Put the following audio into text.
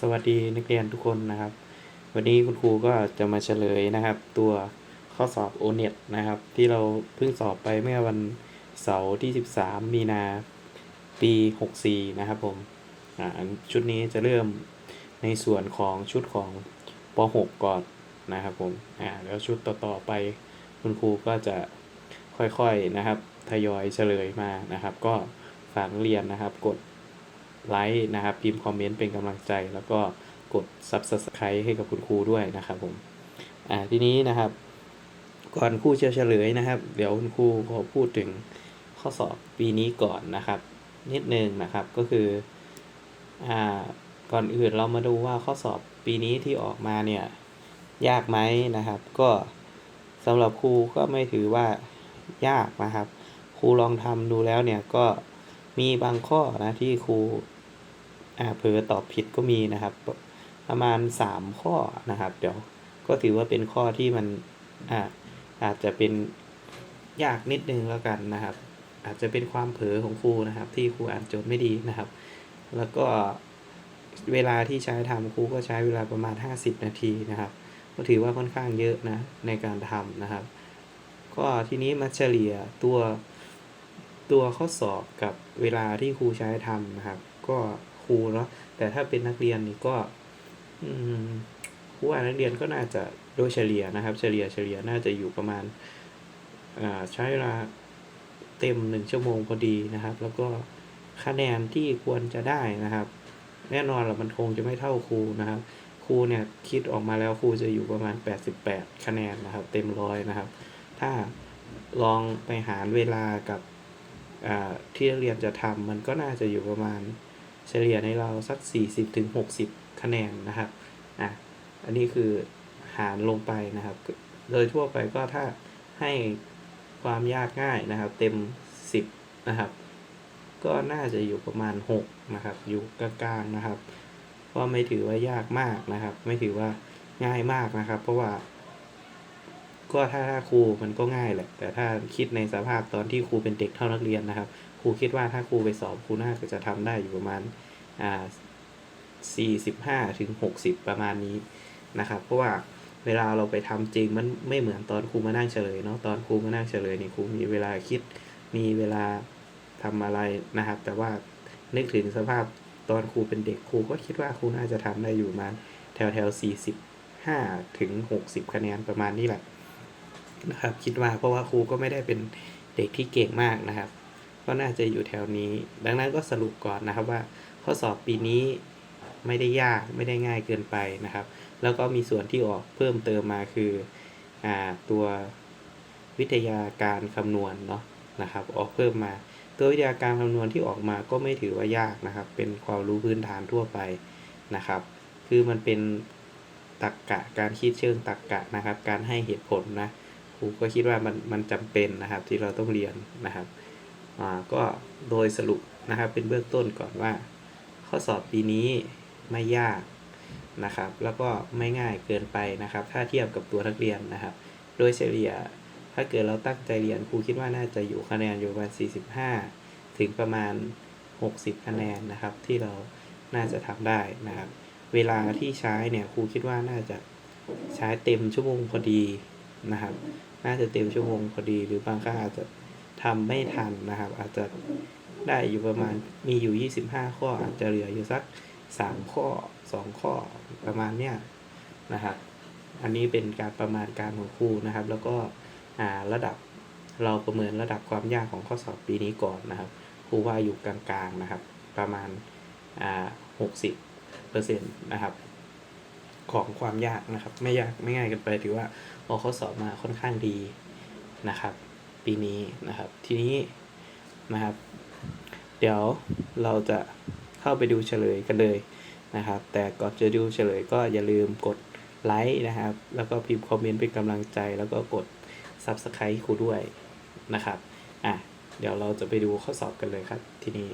สวัสดีนักเรียนทุกคนนะครับ วันนี้คุณครูก็จะมาเฉลยนะครับ ตัวข้อสอบ o n e t นะครับ ที่เราเพิ่งสอบไปเมื่อวันเสาร์ที่ 13 มีนาปี 64 นะครับผมชุดนี้จะเริ่มในส่วนของชุดของป .6 ก่อนนะครับผมแล้วชุดต่อๆไปคุณครูก็จะค่อยๆนะครับ ทยอยเฉลยมานะครับ ก็ฝากเรียนนะครับกด ไลค์นะครับ พิมพ์คอมเมนต์เป็นกำลังใจ แล้วก็กด Subscribe ให้กับคุณครูด้วยนะครับผมอ่าทีนี้นะครับ ก่อนครูจะเฉลยนะครับ เดี๋ยวคุณครูขอพูดถึงข้อสอบปีนี้ก่อนนะครับ นิดนึงนะครับก็คืออ่าก่อนอื่นเรามาดูว่าข้อสอบปีนี้ที่ออกมาเนี่ยยากไหมนะครับ ก็สำหรับครูก็ไม่ถือว่ายากนะครับ ครูลองทำดูแล้วเนี่ยก็มีบางข้อนะที่ครู เผลอตอบผิดก็มีนะครับ ประมาณสามข้อนะครับ เดี๋ยวก็ถือว่าเป็นข้อที่มันอ่าอาจจะเป็นยากนิดนึงแล้วกันนะครับ อาจจะเป็นความเผลอของครูนะครับ ที่ครูอ่านโจทย์ไม่ดีนะครับ แล้วก็เวลาที่ใช้ทำครูก็ใช้เวลาประมาณ 50 นาทีนะครับ ก็ถือว่าค่อนข้างเยอะนะในการทำนะครับ ก็ทีนี้มาเฉลี่ยตัวตัวข้อสอบกับเวลาที่ครูใช้ทำนะครับ ก็ ครูเนาะแต่ถ้าเป็นนักเรียนนี่ก็ครูว่านักเรียนก็น่าจะโดยเฉลี่ยนะครับ เฉลี่ยเฉลี่ยน่าจะอยู่ประมาณาใช้เวลาเต็มหนึ่งชั่วโมงพอดีนะครับ แล้วก็คะแนนที่ควรจะได้นะครับ แน่นอนแหละมันคงจะไม่เท่าครูนะครับครูเนี่ยคิดออกมาแล้วครูจะอยู่ประมาณ 88 คะแนนนะครับ เต็มร้อยนะครับ ถ้าลองไปหารเวลากับที่นักเรียนจะทำมันก็น่าจะอยู่ประมาณ เฉลี่ยในเราสัก40ถึงคะแนนนะครับอะอันนี้คือหารลงไปนะครับ โดยทั่วไปก็ถ้าให้ความยากง่ายนะครับ เต็ม 10 นะครับ ก็น่าจะอยู่ประมาณ 6 นะครับ อยู่กลางๆนะครับ ก็ไม่ถือว่ายากมากนะครับ ไม่ถือว่าง่ายมากนะครับ เพราะว่า ก็ถ้าถ้าครูมันก็ง่ายแหละ แต่ถ้าคิดในสภาพตอนที่ครูเป็นเด็กเท่านักเรียนนะครับ ครูคิดว่าถ้าครูไปสอบครูน่าจะทำได้อยู่ประมาณอ่าสี่สิบห้าถึงหกสิบประมาณนี้นะครับ เพราะว่าเวลาเราไปทำจริงมันไม่เหมือนตอนครูมานั่งเฉลยเนาะตอนครูมานั่งเฉลยนี่ครูมีเวลาคิดมีเวลาทำอะไรนะครับ แต่ว่านึกถึงสภาพตอนครูเป็นเด็กครูก็คิดว่าครูน่าจะทำได้อยู่มาแถวแถวสี่สิบห้าถึงหกสิบคะแนนประมาณนี้แหละ นะครับ คิดว่าเพราะว่าครูก็ไม่ได้เป็นเด็กที่เก่งมากนะครับ ก็น่าจะอยู่แถวนี้ ดังนั้นก็สรุปก่อนนะครับว่า ข้อสอบปีนี้ไม่ได้ยากไม่ได้ง่ายเกินไปนะครับ แล้วก็มีส่วนที่ออกเพิ่มเติมมาคืออตัววิทยาการคำนวณเนาะนะครับ ออกเพิ่มมา ตัววิทยาการคำนวณที่ออกมาก็ไม่ถือว่ายากนะครับ เป็นความรู้พื้นฐานทั่วไปนะครับ คือมันเป็นตรรกกะการคิดเชิงตรรกกะนะครับ การให้เหตุผลนะ ครูก็คิดว่ามันมันจำเป็นนะครับที่เราต้องเรียนนะครับอ่าก็โดยสรุปนะครับเป็นเบื้องต้นก่อนว่า ข้อสอบปีนี้ไม่ยากนะครับ แล้วก็ไม่ง่ายเกินไปนะครับ ถ้าเทียบกับตัวนักเรียนนะครับ โดยเฉลี่ยถ้าเกิดเราตั้งใจเรียนครูคิดว่าน่าจะอยู่คะแนนอยู่ประมาณ 45 ถึงประมาณ 60 คะแนนนะครับ ที่เราน่าจะทำได้นะครับ เวลาที่ใช้เนี่ยครูคิดว่าน่าจะใช้เต็มชั่วโมงพอดีนะครับ น่าจะเต็มชั่วโมงพอดีหรือบางครั้งอาจจะทำไม่ทันนะครับ อาจจะได้อยู่ประมาณมีอยู่ 25 ข้ออาจจะเหลืออยู่สัก 3 ข้อ 2 ข้อประมาณเนี้ยนะครับอันนี้เป็นการประมาณการของครูนะครับ แล้วก็ระดับเราประเมินระดับความยากของข้อสอบปีนี้ก่อนนะครับครูว่าอยู่กลางๆนะครับ ประมาณ60เปอร์เซ็นต์นะครับ ของความยากนะครับ ไม่ยากไม่ง่ายเกันไปถือว่าออกข้อสอบมาค่อนข้างดีนะครับ ปีนี้นะครับ ทีนี้นะครับ เดี๋ยวเราจะเข้าไปดูเฉลยกันเลยนะครับ แต่ก่อนจะดูเฉลยก็อย่าลืมกดไลค์นะครับ แล้วก็พิมพ์คอมเมนต์เป็นกำลังใจ แล้วก็กด Subscribe ครูด้วยนะครับ อะ เดี๋ยวเราจะไปดูข้อสอบกันเลยครับ ทีนี้